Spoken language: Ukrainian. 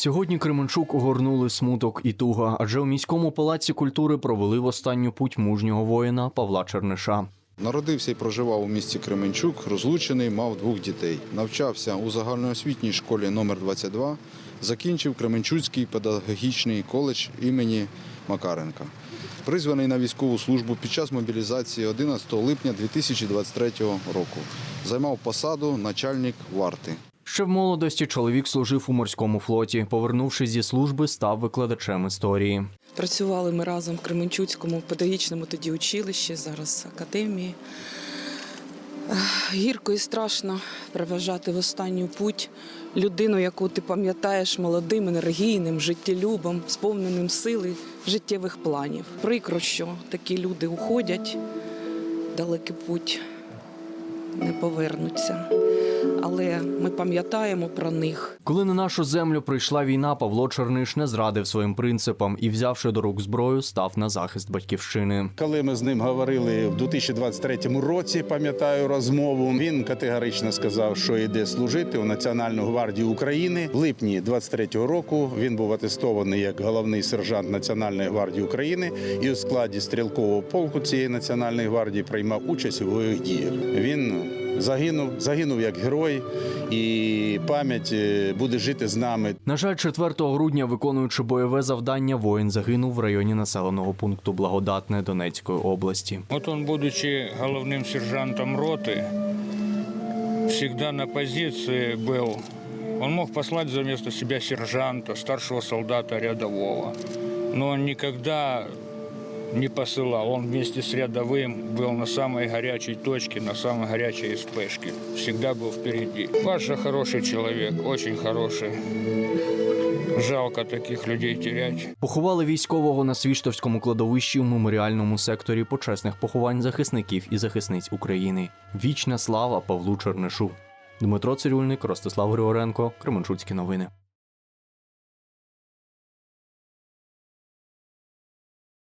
Сьогодні Кременчук огорнули смуток і туга, адже у міському палаці культури провели в останню путь мужнього воїна Павла Черниша. Народився і проживав у місті Кременчук, розлучений, мав двох дітей. Навчався у загальноосвітній школі номер 22 закінчив Кременчуцький педагогічний коледж імені Макаренка. Призваний на військову службу під час мобілізації 11 липня 2023 року. Займав посаду начальник варти. Ще в молодості чоловік служив у морському флоті. Повернувшись зі служби, став викладачем історії. Працювали ми разом в Кременчуцькому педагогічному тоді училищі, зараз академії. Гірко і страшно проважати в останню путь людину, яку ти пам'ятаєш молодим, енергійним, життєлюбом, сповненим сили життєвих планів. Прикро, що такі люди уходять, далекий путь не повернуться. Але ми пам'ятаємо про них. Коли на нашу землю прийшла війна, Павло Черниш не зрадив своїм принципам і, взявши до рук зброю, став на захист батьківщини. Коли ми з ним говорили в 2023 році, пам'ятаю розмову. Він категорично сказав, що йде служити у Національну гвардію України. В липні 23-го року він був атестований як головний сержант Національної гвардії України і у складі стрілкового полку цієї національної гвардії приймав участь у бойових діях. Він загинув, загинув як герой, і пам'ять е, буде жити з нами. На жаль, 4 грудня, виконуючи бойове завдання, воїн загинув в районі населеного пункту Благодатне Донецької області. Вот он, будучи головным сержантом роты, всегда на позиции был. Он мог послать за место себя сержанта, старшего солдата, рядового. Но он никогда не посылал. Он вместе с рядовым был на самой горячей точке, на самой горячей спешке. Всегда был впереди. Паша хороший человек, очень хороший. Жалко таких людей терять. Поховали військового на Свіштовському кладовищі у меморіальному секторі почесних поховань захисників і захисниць України. Вічна слава Павлу Чернишу. Дмитро Цирюльник, Ростислав Григоренко, Кременчуцькі новини.